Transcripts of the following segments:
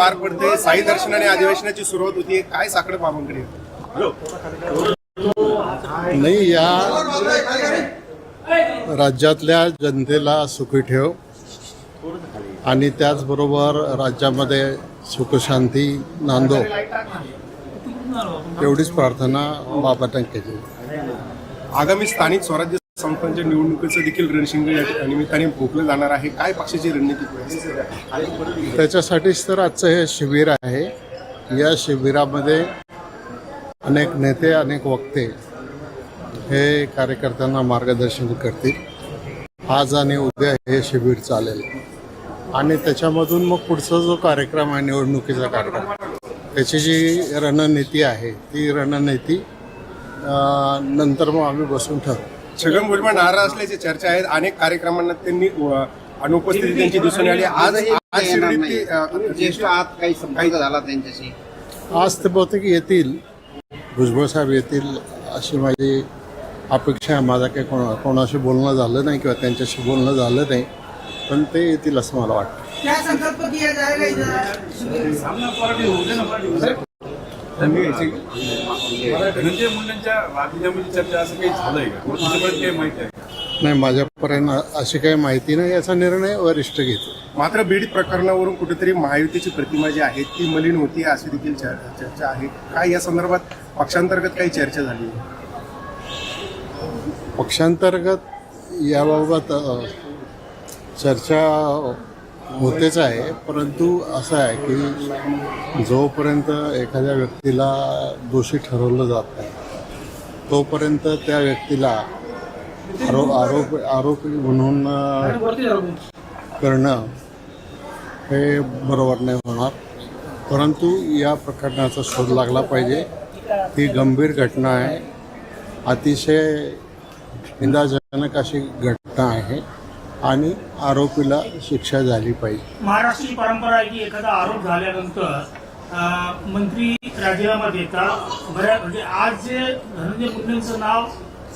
पार पडते साई दर्शनाने अधिवेशनाची सुरुवात होती. काय साखर बाबांकडे नाही या राज्यातल्या जनतेला सुखी ठेव आणि त्याचबरोबर राज्यामध्ये सुखशांती नांदो एवढीच प्रार्थना बाबांना केली. आगामी स्थानिक स्वराज्य संस्थांच्या निवडणुकीचं देखील रणशिंग या निमित्ताने भोगलं जाणार आहे. काय पक्षाची रणनीती त्याच्यासाठीच तर आजचं हे शिबिर आहे. या शिबिरामध्ये अनेक नेते अनेक वक्ते हे कार्यकर्त्यांना मार्गदर्शन करतील. आज आणि उद्या हे शिबिर चालेल. आणि त्याच्यामधून मग पुढचा जो कार्यक्रम आहे निवडणुकीचा कार्यक्रम त्याची जी रणनीती आहे ती रणनीती नंतर मग आम्ही बसून ठरवू. छगन भुजबळ नाराज असल्याची चर्चा आहेत. अनेक कार्यक्रमांना त्यांनी अनुपस्थिती त्यांची दिसून आली. आज आज शिर्डीत ज्येष्ठ काही संपर्क झाला त्यांच्याशी? आज ते बहुतेक येतील. भुजबळ साहेब येतील अशी माझी अपेक्षा आहे. माझा काही कोणा कोणाशी बोलणं झालं नाही किंवा त्यांच्याशी बोलणं झालं नाही पण ते येतील असं मला वाटतं. इधर धनंजय मुंडेंच्या राजीनाम्याची चर्चा असं काही झालंय का? तुमच्यापर्यंत काही माहिती आहे? नाही माझ्यापर्यंत अशी काही माहिती नाही याचा निर्णय वरिष्ठ घेतो. मात्र बीड प्रकरणावरून कुठेतरी महायुतीची प्रतिमा जी आहे ती मलिन होती अशी देखील चर- चर्चा आहे. काय या संदर्भात पक्षांतर्गत काही चर्चा झाली? पक्षांतर्गत याबाबत चर्चा होतेच आहे परंतु असं आहे की जोपर्यंत एखाद्या व्यक्तीला दोषी ठरवलं जात नाही तोपर्यंत त्या व्यक्तीला आरो आरोप आरोपी म्हणून करणं हे बरोबर नाही होणार. परंतु या प्रकरणाचा शोध लागला पाहिजे. ही गंभीर घटना आहे. अतिशय निंदाजनक अशी घटना आहे. आणि आरोपीला शिक्षा झाली पाहिजे. महाराष्ट्राची परंपरा आहे की एखादा आरोप झाल्यानंतर मंत्री राजीनामा देतात बऱ्या म्हणजे आज जे धनंजय मुंडेंचं नाव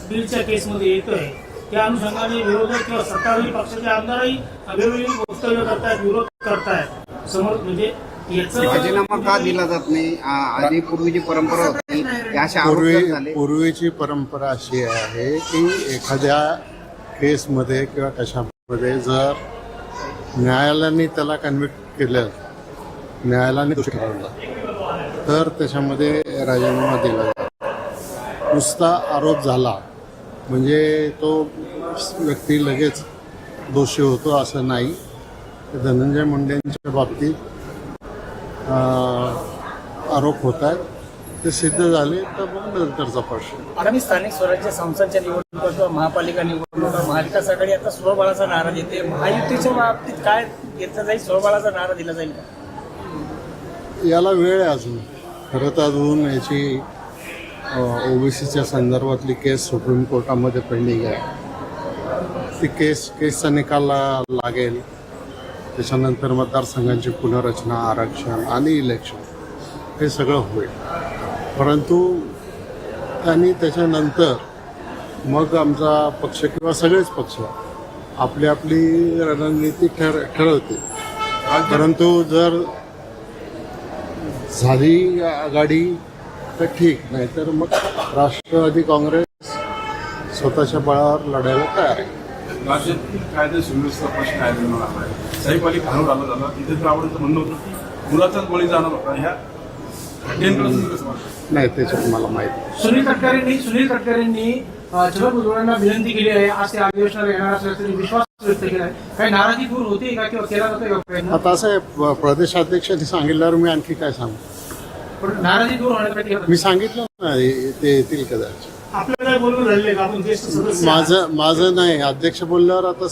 बीडच्या केसमध्ये येतंय त्या अनुषंगाने विरोधक किंवा सत्ताधारी पक्षाचे आमदारही वेगवेगळी वक्तव्य करतायत विरोध करतायत. समोर म्हणजे याचं राजीनामा का दिला जात नाही? आधी पूर्वीची परंपरा होती पूर्वी पूर्वीची परंपरा अशी आहे की एखाद्या केसमध्ये किंवा मध्ये जर न्यायालयाने त्याला कन्व्हिक्ट केलं न्यायालयाने ठरवलं तर त्याच्यामध्ये राजीनामा दिला जातो नुसता आरोप झाला म्हणजे तो व्यक्ती लगेच दोषी होतो असं नाही. धनंजय मुंडेंच्या बाबतीत आरोप होत आहेत. ते सिद्ध झाले तर मग नंतरचा प्रश्न आगामी स्थानिक स्वराज्य संस्थांच्या निवडणुका किंवा महापालिका निवडणुका महाविकास आघाडी आता स्वबळाचा नारा देते. महायुतीच्या बाबतीत काय घेतलं जाईल? स्वबळाचा नारा दिला जाईल याला वेळ आहे अजून. खरं तर अजून याची ओबीसीच्या संदर्भातली केस सुप्रीम कोर्टामध्ये पेंडिंग आहे. ती केस केसचा निकाल लागेल. त्याच्यानंतर मतदारसंघांची पुनर्रचना आरक्षण आणि इलेक्शन हे सगळं होईल. परंतु आणि त्याच्यानंतर मग आमचा पक्ष किंवा सगळेच पक्ष आपली आपली रणनीती ठर ठरवते परंतु जर झाली आघाडी तर ठीक. नाही तर मग राष्ट्रवादी काँग्रेस स्वतःच्या बळावर लढायला तयार आहे. राज्यातील कायदा सुव्यवस्था प्रश्न आहे साहेब अली खानवर आला झाला तिथे तर आवडतं म्हणणं होतं की मुलाचाच बळी जाणार होता. ह्या नाही त्याच्यात मला माहीत. सुनील तटकरेंनी सुनील तटकरेंनी अं, छगन भुजबळांना विनंती केली आहे. आज ते अधिवेशनाला येणार असल्याचा विश्वास व्यक्त केला आहे. काही नाराजी दूर होते का किंवा केला जातो का प्रयत्न? आता असं आहे प- प्रदेशाध्यक्षांनी सांगितल्यावर मी आणखी काय सांगू? पण नाराजी दूर होण्यासाठी मी सांगितलं ना हे- ते येतील कदाचित. आपल्याला काय बोलणं झालेलं आहे का? आपण ज्येष्ठ सदस्य आहात. माझं माझं नाही. अध्यक्ष बोलल्यावर आता